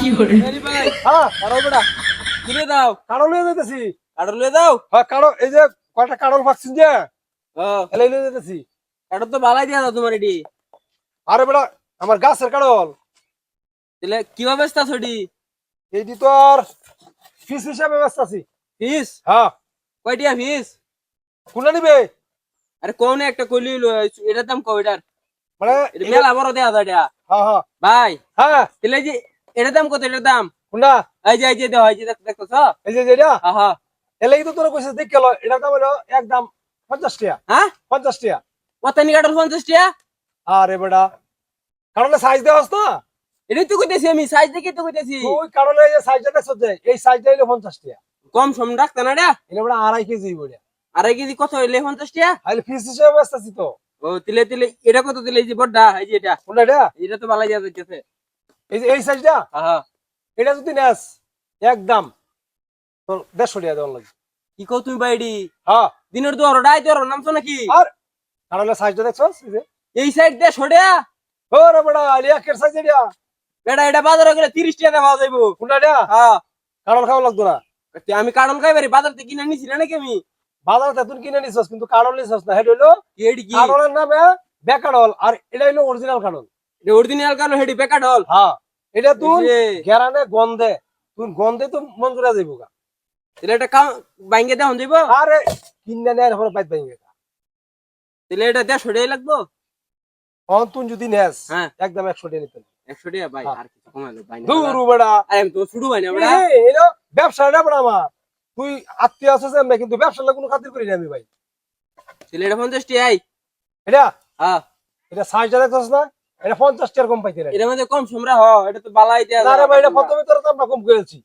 আরে ভাই। হ্যাঁ কারও বেটা। কিনে দাও? কারও লয়ে যেতেছি কারও লয়ে দাও? হ্যাঁ কারও এই যে কয়টা কারোর পাচ্ছেন যে? ও। এলাই লয়ে যেতেছি কারও তো বালাই দিয়া দাও তোমার এটি। আরে বেটা আমার গাছের কারল তাহলে কীভাবে ব্যস্ত ছড়ি এইটি তোর ফিস হিসাবে ব্যস্ত আছি। ফিস? হ্যাঁ। কয়টিয়া ফিস? কোনটা নিবে? আরে কোন একটা কইলি এটার দাম কয় এটার। মানে মেলা বড় দেয়া এটা। হ্যাঁ হ্যাঁ। ভাই হ্যাঁ। তাহলে যে এটার দাম কত? এটার দাম? কোনটা এই যে এই যে দাও এই যে দেখ- দেখতেছ? এই যে যেটা? হ্যাঁ হ্যাঁ। এলাই তো তোরা কইছিস দেখ গেল এটা দাম হলো একদম পঞ্চাশ টাকা। হ্যাঁ? পঞ্চাশ টাকা। কতানি কাটার পঞ্চাশ টিয়া আরে বেটা কারণে সাইজ দেওয়াস তো? এটাই তো কইতেছি আমি সাইজ দেখে তো কইতেছি। তুই কারণে এই যে সাইজটা দেখছ যে এই সাইজটা হইল পঞ্চাশ টাকা। কম সম রাখতে না এটা এটা বেটা আড়াই কেজি বলে আড়াই কেজি কত হইলে পঞ্চাশ টিয়া তাহলে ফিস হিসেবে ব্যস্ত আছি তো। ও তিলে তিলে এটা কত দিলে? এই যে বড়টা এই যে এটা। কোনটা এটা? এটা তো দিয়া যাইতেছে। এই যে এই সাইজটা? হ্যাঁ হ্যাঁ এটা যদি নেস একদম। তোর দেড়শো টাকা দেওয়ার লাগে কি তুমি বাইডি হ্যাঁ। দিনের তো ওরডাই তোর নামছো নাকি? আর কারণে সাইজটা দেখছস এই যে। এই সাইড দিয়ে সরিয়া ও রে বেটা আলিয়া কের সাইজ এটা। বেটা এটা বাজারে গেলে তিরিশ টাকা পাওয়া যাইবো। কোনটা এটা? হ্যাঁ। কারণ খাওয়া লাগতো না। আমি কারণ খাইবারি বাজার থেকে কিনে নিছি না নাকি আমি? বাজারে তুই কিনে নিছস কিন্তু কারণ নিছস না। এটা হইল কারণের নামে বেকারল আর এটা হইল অরিজিনাল কারণ। এটা অরিজিনাল কারণ হেডি বেকার হল হ্যাঁ। এটা তুই? গেরানে গন্ধে তুই গন্ধে তো করে যাইব গা। তাহলে এটা কাম বাইঙ্গে দেওয়া যাইব? আরে কিনে নেয় বাইত বাইঙ্গে তাহলে এটা টাকা লাগবো? অন তুই যদি নেস হ্যাঁ। একদম একশো টাকা নিতেন একশো টাকা? ভাই হ্যাঁ। আর কিছু কমাইলো ভাই না। দূর বেড়া। আরে তো শুরু ভাই না ব্যবসা না বেড়া আমার। তুই আত্মীয় আছিস এমনি কিন্তু ব্যবসার লাগে কোনো খাতির করি না আমি ভাই। তাহলে এটা পঞ্চাশ টাকাই। এটা? হ্যাঁ। এটা সাইজটা দেখছস না? এটা পঞ্চাশ টাকার কম পাইতে রে এটার মধ্যে কম সমরা হ এটা তো বালাই দেয়া না রে ভাই এটা প্রথমে তোর দামটা কম করেছি।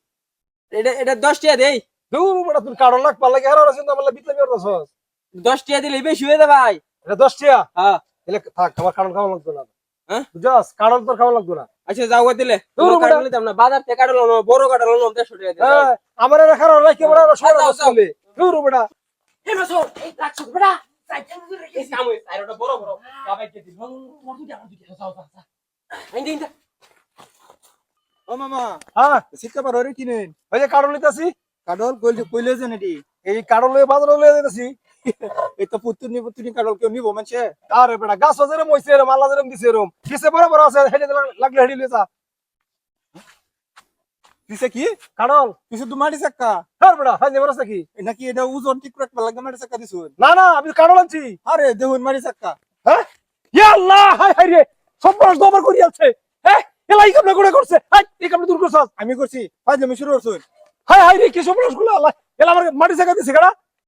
এটা এটা দশ টাকা দেই। দূর বেড়া তুই কারণ লাগ হারার দশ টাকা দিলে বেশি হয়ে যাবে ভাই। এটা টাকা? হ্যাঁ। থাক আমার কারণ খাওয়া লাগতো না। হ্যাঁ? কারণ তোর খাওয়া লাগতো না। আচ্ছা যাও দিলে। দূর। কাটলে দাম না বাজার থেকে না বড় না টাকা হ্যাঁ আমার এটা কারণ লাগে বড় সরল চলে। দূর বেড়া এই মাসো এই রাখছো বড় ও মামা হ্যাঁ শিক্ষা পারো রে কিনেন ওই যে কারণ নিতেছি কাডল কইলে কইলে যে নাকি এই লয়ে বাজারে লয়ে তো কাডল কেউ নিব মানছে আরে বেটা গাছ বাজারে মইছে এরম আল্লাহ যেরম দিছে এরম কিসে বড় বড় আছে হেডে লাগলে হেডে লয়ে যা দিছে কি? কারণ কিছু তো চাক্কা হ্যাঁ হাই নাকি এটা ওজন ঠিক করে লাগে মারি চাক্কা দিছুন। না না আমি কারণ আনছি। আরে দেখুন মারি চাক্কা হ্যাঁ ইয়া আল্লাহ হাই হাই রে দবার করি আছে। হ্যাঁ এলাই কামনা করে করছে হাই এই কামনা দূর করছস আমি করছি আজ আমি শুরু করছুন হাই হাই রে কি সবগুলো আল্লাহ এলা আমার মাটি চাক্কা দিছে কাড়া